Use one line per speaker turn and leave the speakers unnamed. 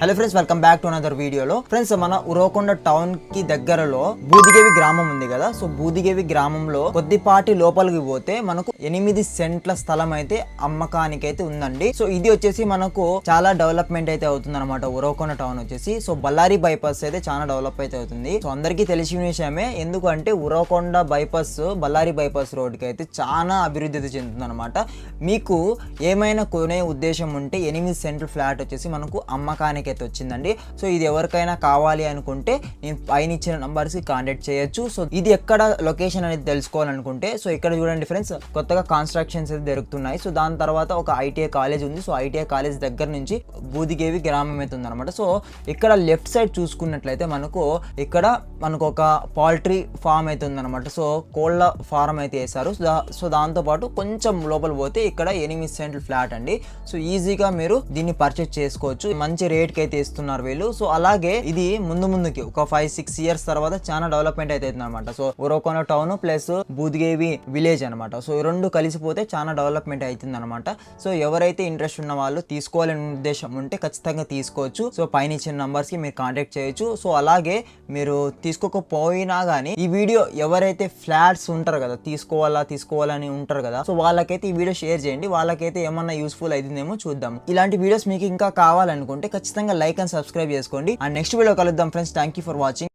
Hello friends welcome back to another వీడియోలో friends మన ఉరవకొండ టౌన్కి దగ్గరలో బూదిగేవి గ్రామం ఉంది కదా. సో బూదిగేవి గ్రామంలో కొద్దిపాటి లోపలికి పోతే మనకు ఎనిమిది సెంట్ల స్థలం అయితే అమ్మకానికి అయితే ఉందండి. సో ఇది వచ్చేసి మనకు చాలా డెవలప్మెంట్ అయితే అవుతుంది అనమాట ఉరవకొండ టౌన్ వచ్చేసి. సో బళ్ళారి బైపాస్ అయితే చాలా డెవలప్ అయితే అవుతుంది. సో అందరికీ తెలిసిన విషయమే ఎందుకంటే ఉరవకొండ బైపాస్ బళ్ళారి బైపాస్ రోడ్కి అయితే చాలా అభివృద్ధి అయితే చెందుతుంది అనమాట మీకు ఏమైనా కొనే ఉద్దేశం ఉంటే ఎనిమిది సెంట్ల ఫ్లాట్ వచ్చేసి మనకు అమ్మకానికి అయితే వచ్చిందండి. సో ఇది ఎవరికైనా కావాలి అనుకుంటే నేను పైన ఇచ్చిన నంబర్స్కి కాంటాక్ట్ చేయొచ్చు. సో ఇది ఎక్కడ లొకేషన్ అనేది తెలుసుకోవాలనుకుంటే సో ఇక్కడ చూడండి ఫ్రెండ్స్ కొత్తగా కన్స్ట్రక్షన్స్ అయితే దొరుకుతున్నాయి. సో దాని తర్వాత ఒక ఐటీఐ కాలేజ్ ఉంది. సో ఐటీఐ కాలేజ్ దగ్గర నుంచి బూదిగేవి గ్రామం అయితే ఉందన్నమాట. సో ఇక్కడ లెఫ్ట్ సైడ్ చూసుకున్నట్లయితే మనకు ఇక్కడ మనకు ఒక పౌల్ట్రీ ఫామ్ అయితే ఉందన్నమాట. సో కోళ్ళ ఫారం అయితే వేశారు. సో దాంతోపాటు కొంచెం లోపల పోతే ఇక్కడ ఎనిమిది సెంట్ల ఫ్లాట్ అండి. సో ఈజీగా మీరు దీన్ని పర్చేస్ చేసుకోవచ్చు. మంచి రేట్ అయితే ఇస్తున్నారు వీళ్ళు. సో అలాగే ఇది ముందు ముందుకి ఒక ఫైవ్ సిక్స్ ఇయర్స్ తర్వాత చాలా డెవలప్మెంట్ అయితే అవుతుంది అనమాట so Uravakona town plus Budigevi village అనమాట సో ఈ రెండు కలిసిపోతే చాలా డెవలప్మెంట్ అవుతుంది అనమాట సో ఎవరైతే ఇంట్రెస్ట్ ఉన్న వాళ్ళు తీసుకోవాలని ఉద్దేశం ఉంటే ఖచ్చితంగా తీసుకోవచ్చు. సో పైన ఇచ్చిన నంబర్స్కి మీరు కాంటాక్ట్ చేయొచ్చు. సో అలాగే మీరు తీసుకోకపోయినా కానీ ఈ వీడియో ఎవరైతే ఫ్లాట్స్ ఉంటారు కదా తీసుకోవాలా తీసుకోవాలని ఉంటారు కదా సో వాళ్ళకైతే ఈ వీడియో షేర్ చేయండి. వాళ్ళకైతే ఏమన్నా యూస్ఫుల్ అవుతుందేమో చూద్దాం. ఇలాంటి వీడియోస్ మీకు ఇంకా కావాలనుకుంటే ఖచ్చితంగా లైక్ అండ్ సబ్స్క్రైబ్ చేసుకోండి. అండ్ నెక్స్ట్ వీడియో కలుద్దాం friends. Thank you for watching